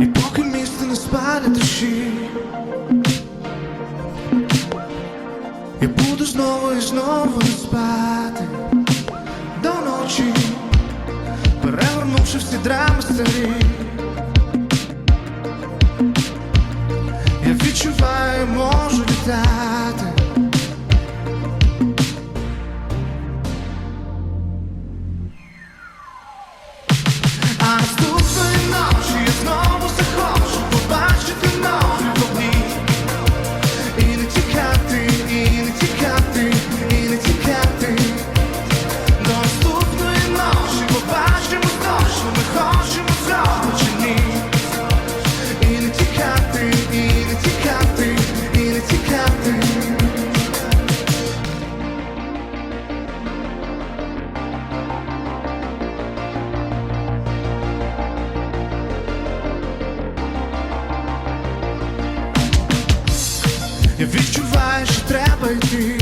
І поки місто не спаде душі Я буду знову і знову спати до ночі, перевернувши всі драми старі. Я відчуваю, що треба йти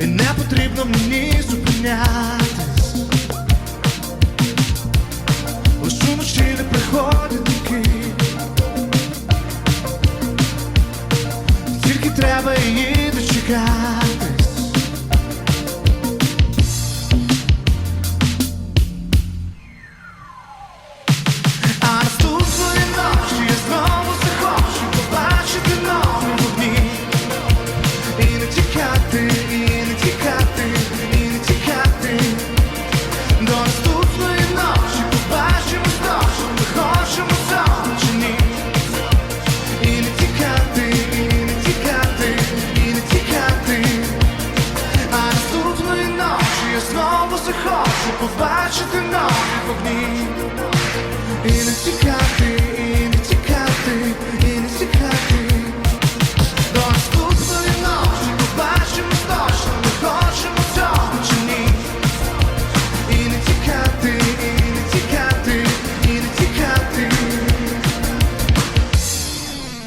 І не потрібно мені зупинятись Лиш уночі не приходить такий. Тільки треба її захочу побачити нові вогні. І не тікати,